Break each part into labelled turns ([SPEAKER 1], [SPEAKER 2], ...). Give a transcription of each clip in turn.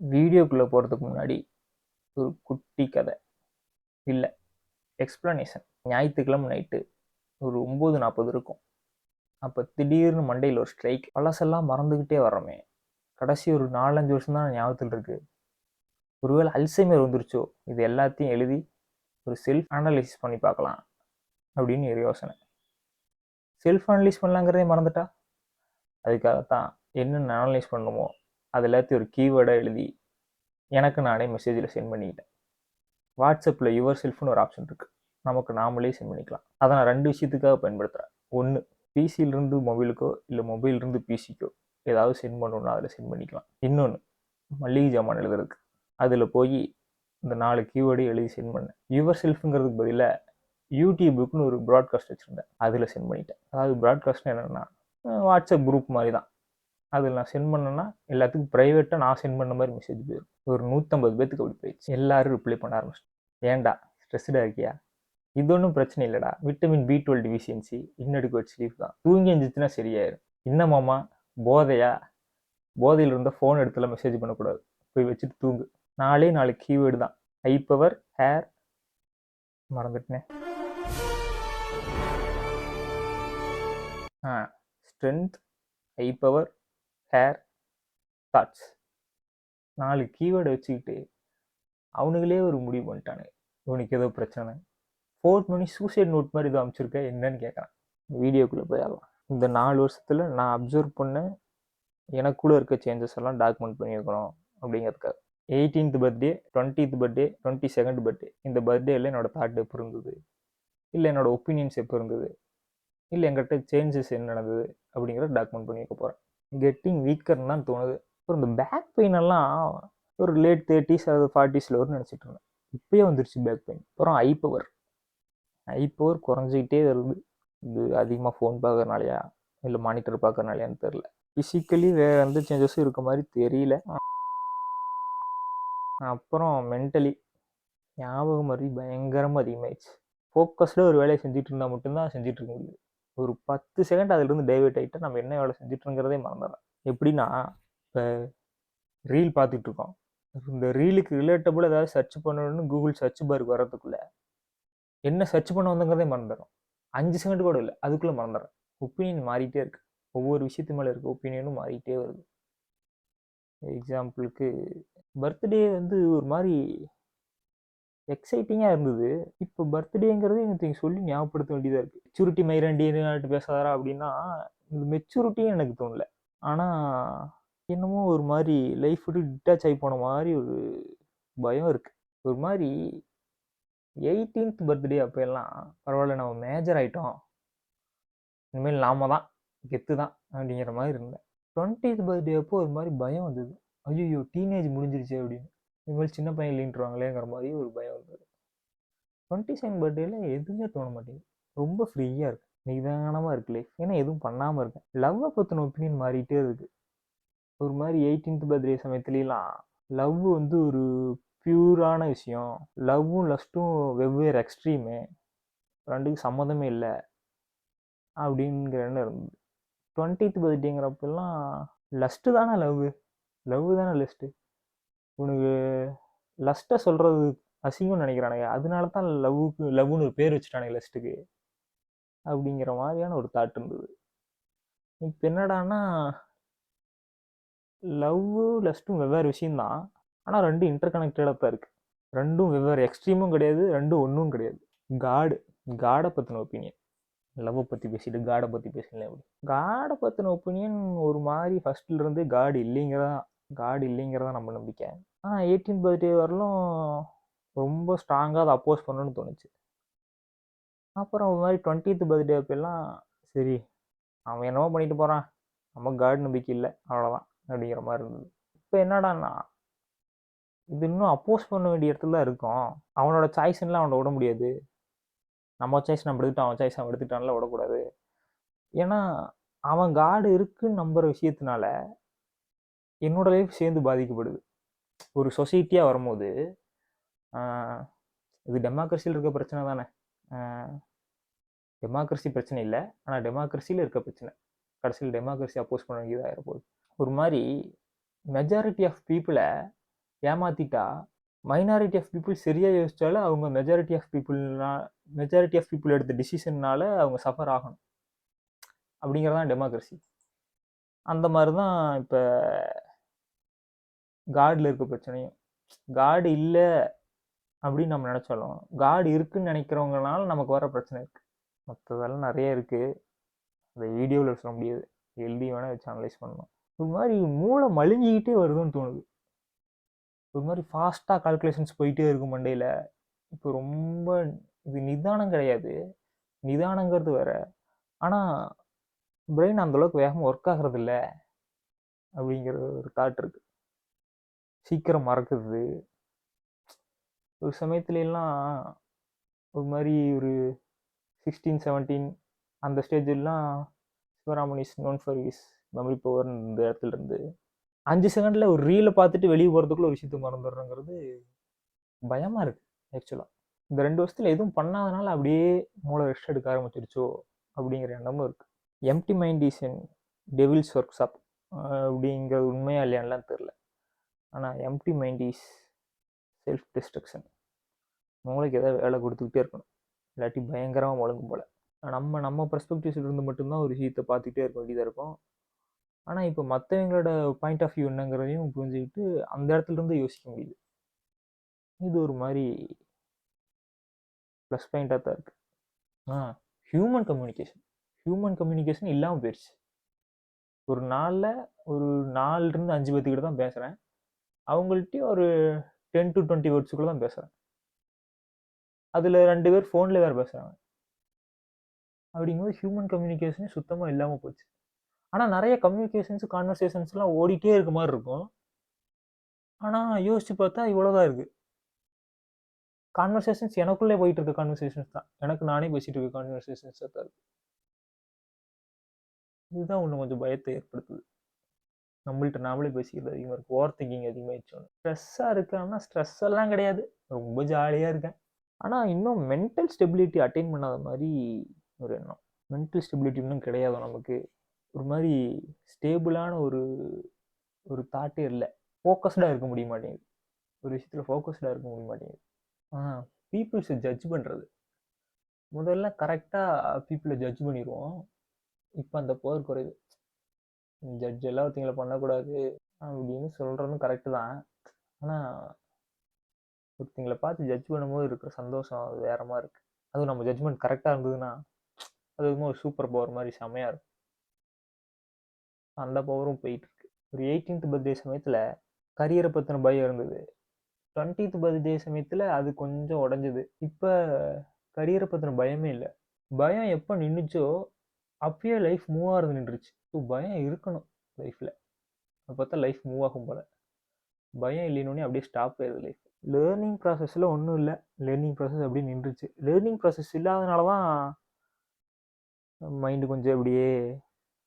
[SPEAKER 1] வீடியோக்குள்ளே போகிறதுக்கு முன்னாடி ஒரு குட்டி கதை. இல்லை எக்ஸ்ப்ளனேஷன் ஞாயிற்றுக்கிழமை நைட்டு ஒரு ஒம்பது நாற்பது இருக்கும். அப்போ திடீர்னு மண்டையில் ஒரு ஸ்ட்ரைக் பழசெல்லாம் மறந்துக்கிட்டே வர்றோமே. கடைசி ஒரு நாலஞ்சு வருஷம் தான் ஞாபகத்தில் இருக்குது ஒருவேளை அல்சைமர் வந்துருச்சோ? இது எல்லாத்தையும் எழுதி ஒரு செல்ஃப் அனலைசிஸ் பண்ணி பார்க்கலாம் அப்படின்னு ஒரு யோசனை. செல்ஃப் அனலைஸ் பண்ணலாங்கிறதே மறந்துட்டா? அதுக்காகத்தான் என்னென்ன அனலைஸ் பண்ணணுமோ அது எல்லாத்தையும் ஒரு கீவேர்டாக எழுதி எனக்கு நானே மெசேஜில் சென்ட் பண்ணிக்கிட்டேன். வாட்ஸ்அப்பில் யுவர் செல்ஃப்னு ஒரு ஆப்ஷன் இருக்குது நமக்கு நாமளே சென்ட் பண்ணிக்கலாம். அதை நான் ரெண்டு விஷயத்துக்காக பயன்படுத்துகிறேன் ஒன்று பிசியிலிருந்து மொபைலுக்கோ இல்லை மொபைலிருந்து பிசிக்கோ ஏதாவது சென்ட் பண்ணணுன்னா அதில் சென்ட் பண்ணிக்கலாம். இன்னொன்று மல்லிகை ஜாமான் எழுதுறதுக்கு. அதில் போய் இந்த நாலு கீவேர்டு எழுதி சென்ட் பண்ணேன். யுவர் செல்ஃபுங்கிறதுக்கு பதிலாக யூடியூபுக்குன்னு ஒரு ப்ராட்காஸ்ட் வச்சுருந்தேன். அதில் சென்ட் பண்ணிட்டேன். அதாவது ப்ராட்காஸ்ட்னு என்னென்னா வாட்ஸ்அப் குரூப் மாதிரி தான் அதில் நான் சென்ட் பண்ணேன்னா எல்லாத்துக்கும் ப்ரைவேட்டாக நான் சென்ட் பண்ண மாதிரி மெசேஜ் போயிடும். ஒரு நூற்றம்பது பேத்துக்கு அப்படி போயிடுச்சு. எல்லாரும் ரிப்ளை பண்ண ஆரம்பிச்சிட்டேன் ஏன்டா ஸ்ட்ரெஸ்டாக இருக்கியா? இது ஒன்றும் பிரச்சனை இல்லைடா. விட்டமின் பி டுவெல் டிஃபிஷியன்சி வச்சு ஸ்லீப் தான். தூங்கி எழுந்துச்சுன்னா சரியாயிரும். என்னமாமா போதையா? போதையில் இருந்தால் ஃபோன் எடுத்துல மெசேஜ் பண்ணக்கூடாது. போய் வச்சுட்டு தூங்கு. நாளே நாலு கீவேர்டு தான். ஹை பவர் ஹேர் மறந்துட்டேன். ஆ strength high power hair that's நாலு கீவேர்டை வச்சுக்கிட்டு அவனுங்களே ஒரு முடிவு பண்ணிட்டானு இவனுக்கு ஏதோ பிரச்சனை. ஃபோர்த் மணி சூசைட் நோட் மாதிரி ஏதோ அமைச்சிருக்க என்னன்னு கேட்குறான் வீடியோக்குள்ளே போயிடலாம். இந்த நாலு வருஷத்தில் நான் அப்சர்வ் பண்ண எனக்குள்ளே இருக்க சேஞ்சஸ் எல்லாம் டாக்குமெண்ட் பண்ணியிருக்கணும் அப்படிங்கிறதுக்காக. Eighteenth birthday twentieth birthday twenty second birthday இந்த பர்த்டேயில் என்னோடய தாட் எப்போ இருந்தது? இல்லை என்னோட ஒப்பீனியன்ஸ் எப்போ இருந்தது? இல்லை எங்கிட்ட சேஞ்சஸ் என்ன நடந்தது? அப்படிங்கிறத டாக்குமெண்ட் பண்ணியிருக்க போகிறேன் கெட்டிங் வீக்கர்னு தான் தோணுது. அப்புறம் இந்த பேக் பெயின் எல்லாம் ஒரு லேட் தேர்ட்டிஸ் அல்லது ஃபார்ட்டிஸில் வரும்னு நினச்சிட்டு இருந்தேன். இப்போயே வந்துருச்சு பேக் பெயின் அப்புறம் ஐ பவர் ஐ பவர் குறைஞ்சிக்கிட்டே வருது. இது அதிகமாக ஃபோன் பார்க்குறனாலையா? இல்லை மானிட்டர் பார்க்குறனாலையான்னு தெரில ஃபிசிக்கலி வேறு எந்த சேஞ்சஸும் இருக்க மாதிரி தெரியல. அப்புறம் மென்டலி ஞாபகம் மாதிரி பயங்கரமாக அதிகமாகிடுச்சு ஃபோக்கஸ்டாக ஒரு வேலையை செஞ்சுட்டு இருந்தால் மட்டும்தான் செஞ்சுட்டு இருக்க முடியுது. ஒரு பத்து செகண்ட் அதுலேருந்து டைவெர்ட் ஆகிட்டா நம்ம என்ன வேலை செஞ்சுட்டுங்கிறதே மறந்துடுறோம் எப்படின்னா இப்போ ரீல் பார்த்துட்டு இருக்கோம் இந்த ரீலுக்கு ரிலேட்டபுள் ஏதாவது சர்ச் பண்ணணும்னு கூகுள் சர்ச் பாருக்கு வர்றதுக்குள்ள என்ன சர்ச் பண்ண வந்தங்கிறதே மறந்துடும் அஞ்சு செகண்ட் கூட இல்லை அதுக்குள்ளே மறந்துடுறேன் ஒப்பீனியன் மாறிட்டே இருக்கு. ஒவ்வொரு விஷயத்து மேலே இருக்க ஒப்பீனியனும் மாறிட்டே வருது. எக்ஸாம்பிளுக்கு பர்த்டே வந்து ஒரு மாதிரி எக்ஸைட்டிங்காக இருந்தது. இப்போ பர்த்டேங்கிறது எனக்கு சொல்லி ஞாபகப்படுத்த வேண்டியதாக இருக்குது மெச்சூரிட்டி மைரண்டின்னு பேசாதாரா அப்படின்னா இந்த மெச்சூரிட்டியும் எனக்கு தோணல. ஆனால் என்னமோ ஒரு மாதிரி லைஃப் விட்டு டிட்டாச் ஆகி போன மாதிரி ஒரு பயம் இருக்குது ஒரு மாதிரி எயிட்டீன்த் பர்த்டே அப்போ எல்லாம் பரவாயில்ல நம்ம மேஜர் ஆகிட்டோம் இனிமேல் நாம தான். கெத்து தான் அப்படிங்கிற மாதிரி இருந்தேன். டுவெண்ட்டித் பர்த்டே அப்போ ஒரு மாதிரி பயம் வந்தது. ஐயோ டீனேஜ் முடிஞ்சிருச்சு அப்படின்னு. இனிமேல் சின்ன பையன் இல்லைன்ட்டுருவாங்களேங்கிற மாதிரி ஒரு பயம் வந்தது. டுவெண்ட்டி செவன் பர்த்டேல எதுவுமே தோண மாட்டேங்குது. ரொம்ப ஃப்ரீயாக இருக்கு. நிதானமாக இருக்கு லைஃப் ஏன்னா எதுவும் பண்ணாமல் இருக்கேன். லவ்வை பற்றின ஒப்பீனியன் மாறிட்டே இருக்கு. ஒரு மாதிரி எயிட்டீன்த் பர்த்டே சமயத்துலலாம் லவ் வந்து ஒரு பியூரான விஷயம். லவ்வும் லஸ்ட்டும் வெவ்வேறு எக்ஸ்ட்ரீமு ரெண்டுக்கும் சம்மந்தமே இல்லை. அப்படிங்கிற எண்ணம் இருந்தது. டுவெண்ட்டித் பர்த்டேங்கிறப்பெல்லாம் லஸ்ட்டு தானே லவ் லவ் தானே லஸ்ட்டு உனக்கு லஸ்ட்டை சொல்கிறது அசிங்கம்னு நினைக்கிறானுங்க. அதனால தான் லவ்வுக்கு லவ்னு ஒரு பேர் வச்சுட்டானுங்க லஸ்ட்டுக்கு அப்படிங்கிற மாதிரியான ஒரு தாட் இருந்தது. இப்போ என்னடான்னா லவ்வு லஸ்ட்டும் வெவ்வேறு விஷயம்தான். ஆனால் ரெண்டும் இன்டர் கனெக்டடாக தான் இருக்குது ரெண்டும் வெவ்வேறு எக்ஸ்ட்ரீமும் கிடையாது ரெண்டும் ஒன்றும் கிடையாது. காடு காடை பற்றின ஒப்பீனியன் லவ்வை பற்றி பேசிட்டு காடை பற்றி பேசல எப்படி காடை பற்றின ஒப்பீனியன் ஒரு மாதிரி ஃபஸ்ட்லேருந்து காடு இல்லைங்கிறதான். காட் இல்லைங்கிறத நம்ம நம்பிக்கை. ஆனால் எயிட்டீன் பர்த்டே வரலும் ரொம்ப ஸ்ட்ராங்காக அதை அப்போஸ் பண்ணணும்னு தோணுச்சு. அப்புறம் ஒரு மாதிரி டுவெண்ட்டீத் பர்த்டே அப்பெல்லாம் சரி அவன் என்னவோ பண்ணிட்டு போகிறான் நம்ம காடு நம்பிக்கை இல்லை அவ்வளோதான் அப்படிங்கிற மாதிரி இருந்தது. இப்போ என்னடான்னா இது இன்னும் அப்போஸ் பண்ண வேண்டிய இடத்துல தான் இருக்கும். அவனோட சாய்ஸ்லாம் அவனை விட முடியாது. நம்ம சாய்ஸ் நம்ம எடுத்துட்டோம் அவன் சாய்ஸ் அவன் எடுத்துட்டான்ல விடக்கூடாது. ஏன்னா அவன் காடு இருக்குன்னு நம்புற விஷயத்தினால என்னோட லைஃப் சேர்ந்து பாதிக்கப்படுது. ஒரு சொசைட்டியாக வரும்போது இது டெமோக்ரஸியில் இருக்க பிரச்சனை தானே. டெமோக்ரஸி பிரச்சனை இல்லை. ஆனால் டெமோக்ரஸியில் இருக்க பிரச்சனை. கடைசியில் டெமோக்ரஸி அப்போஸ் பண்ண வேண்டியதாக போகுது. ஒரு மாதிரி மெஜாரிட்டி ஆஃப் பீப்புளை ஏமாத்திட்டா மைனாரிட்டி ஆஃப் பீப்புள் சரியாக யோசிச்சாலும் அவங்க மெஜாரிட்டி ஆஃப் பீப்புள்னா மெஜாரிட்டி ஆஃப் பீப்புள் எடுத்த டிசிஷன்னால அவங்க சஃபர் ஆகணும். அப்படிங்கிறதான் டெமோக்ரஸி அந்த மாதிரி தான் இப்போ காடில் இருக்க பிரச்சனையும். காடு இல்லை அப்படின்னு நம்ம நினச்சாலும் காடு இருக்குன்னு நினைக்கிறவங்கனால நமக்கு வர பிரச்சனை இருக்குது மற்றதெல்லாம் நிறைய இருக்குது அதை வீடியோவில் சொல்ல முடியாது. எழுதி வேணால் வச்சு அனலைஸ் பண்ணணும் ஒரு மாதிரி மூளை மலிஞ்சிக்கிட்டே வருதுன்னு தோணுது. ஒரு மாதிரி ஃபாஸ்ட்டாக கால்குலேஷன்ஸ் போயிட்டே இருக்கும் மண்டையில். இப்போ ரொம்ப இது நிதானம் கிடையாது. நிதானங்கிறது வேற. ஆனால் பிரெயின் அந்தளவுக்கு வேகமாக ஒர்க் ஆகிறது இல்லை. அப்படிங்கிற ஒரு தாட் இருக்குது சீக்கிரம் மறக்குது. ஒரு சமயத்துலலாம் ஒரு மாதிரி ஒரு சிக்ஸ்டீன் செவன்டீன் அந்த ஸ்டேஜெல்லாம் Sivaraman is known for his memory power இந்த இடத்துல இருந்து. அஞ்சு செகண்டில் ஒரு ரீலை பார்த்துட்டு வெளியே போகிறதுக்குள்ள ஒரு விஷயத்தை மறந்துடுறோங்கிறது பயமாக இருக்குது ஆக்சுவலாக இந்த ரெண்டு வருஷத்தில் எதுவும் பண்ணாதனால அப்படியே மூளை ரெஸ்ட் எடுக்க ஆரம்பிச்சிருச்சோ அப்படிங்கிற எண்ணமும் இருக்குது empty mind is in devil's workshop அப்படிங்கிறது உண்மையா இல்லையான்லாம் தெரில ஆனால் empty mind is self destruction மூளைக்கு எதாவது வேலை கொடுத்துக்கிட்டே இருக்கணும். இல்லாட்டி பயங்கரமாக முழங்கும் போல். நம்ம நம்ம பெர்ஸ்பெக்டிவ்ஸ் இருந்து மட்டும்தான் ஒரு விஷயத்தை பார்த்துக்கிட்டே இருக்க வேண்டியதாக இருக்கும். ஆனால் இப்போ மற்றவங்களோட பாயிண்ட் ஆஃப் வியூ என்னங்கிறதையும் புரிஞ்சுக்கிட்டு அந்த இடத்துலருந்து யோசிக்க முடியுது. இது ஒரு மாதிரி ப்ளஸ் பாயிண்ட்டாக தான் இருக்குது ஆ ஹியூமன் கம்யூனிகேஷன் ஹியூமன் கம்யூனிகேஷன் இல்லாமல் போயிடுச்சு ஒரு நாளில் ஒரு நாலுலேருந்து அஞ்சு பேத்துக்கிட்ட தான் பேசுகிறேன் அவங்கள்ட்டையும் ஒரு டென் டு டுவெண்ட்டி வேர்ட்ஸுக்குள்ளே தான் பேசுகிறேன் அதில் ரெண்டு பேர் ஃபோனில் வேறு பேசுகிறாங்க அப்படிங்கும்போது ஹியூமன் கம்யூனிகேஷனே சுத்தமாக இல்லாமல் போச்சு. ஆனால் நிறைய கம்யூனிகேஷன்ஸ் கான்வர்சேஷன்ஸ்லாம் ஓடிட்டே இருக்க மாதிரி இருக்கும். ஆனால் யோசிச்சு பார்த்தா இவ்வளோதான் இருக்குது கான்வர்சேஷன்ஸ் எனக்குள்ளே போயிட்டு இருக்க கான்வர்சேஷன்ஸ் தான். எனக்கு நானே பேசிட்டு இருக்க கான்வர்சேஷன்ஸ் தான் இருக்குது இதுதான் ஒன்று கொஞ்சம் பயத்தை ஏற்படுத்துது. நம்மள்ட்ட நாமளே பேசிக்கிறது அதிகமாக இருக்குது ஓவர் திங்கிங் அதிகமாகிடுச்சு ஸ்ட்ரெஸ்ஸாக இருக்கான்னா ஸ்ட்ரெஸ் எல்லாம் கிடையாது. ரொம்ப ஜாலியாக இருக்கேன். ஆனால் இன்னும் மென்டல் ஸ்டெபிலிட்டி அட்டைன் பண்ணாத மாதிரி ஒரு எண்ணம். மென்டல் ஸ்டெபிலிட்டி இன்னும் கிடையாது நமக்கு. ஒரு மாதிரி ஸ்டேபிளான ஒரு ஒரு தாட்டே இல்லை. ஃபோக்கஸ்டாக இருக்க முடிய மாட்டேங்குது. ஒரு விஷயத்தில் ஃபோக்கஸ்டாக இருக்க முடிய மாட்டேங்குது. ஆ பீப்புள்ஸை ஜட்ஜ் பண்ணுறது முதல்ல கரெக்டாக பீப்புளை ஜட்ஜ் பண்ணிடுவோம் இப்போ அந்த பவர் குறையுது. ஜட்ஜ் எல்லாம் ஒருத்தங்களை பண்ணக்கூடாது அப்படின்னு சொல்கிறதும் கரெக்டு தான். ஆனால் ஒருத்தங்களை பார்த்து ஜட்ஜ் பண்ணும்போது இருக்கிற சந்தோஷம் அது வேற மாதிரி இருக்குது அதுவும் நம்ம ஜட்ஜ்மெண்ட் கரெக்டாக இருந்ததுன்னா அது ஒரு சூப்பர் பவர் மாதிரி செமையாக இருக்கும். அந்த பவரும் போயிட்டுருக்கு ஒரு எயிட்டீன்த் பர்த்டே சமயத்தில் கரியரை பற்றின பயம் இருந்தது. டுவெண்ட்டீத் பர்த்டே சமயத்தில் அது கொஞ்சம் உடஞ்சிது. இப்போ கரியரை பற்றின பயமே இல்லை. பயம் எப்போ நின்றுச்சோ அப்பயே லைஃப் மூவ் ஆகிறது நின்றுச்சு ஸோ பயம் இருக்கணும் லைஃப்பில் அப்போ பார்த்தா லைஃப் மூவ் ஆகும் போல். பயம் இல்லைனோடனே அப்படியே ஸ்டாப் ஆயிடுது லைஃப் லேர்னிங் ப்ராசஸில் ஒன்றும் இல்லை. லேர்னிங் ப்ராசஸ் அப்படியே நின்றுச்சு லேர்னிங் ப்ராசஸ் இல்லாதனால தான் மைண்டு கொஞ்சம் அப்படியே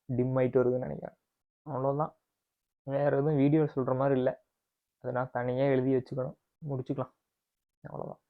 [SPEAKER 1] டிம் ஆகிட்டு வருதுன்னு நினைக்கிறேன். அவ்வளோதான் வேறு எதுவும் வீடியோ சொல்கிற மாதிரி இல்லை. அதை நான் தனியாக எழுதி வச்சுக்கணும். முடிச்சுக்கலாம். அவ்வளோதான்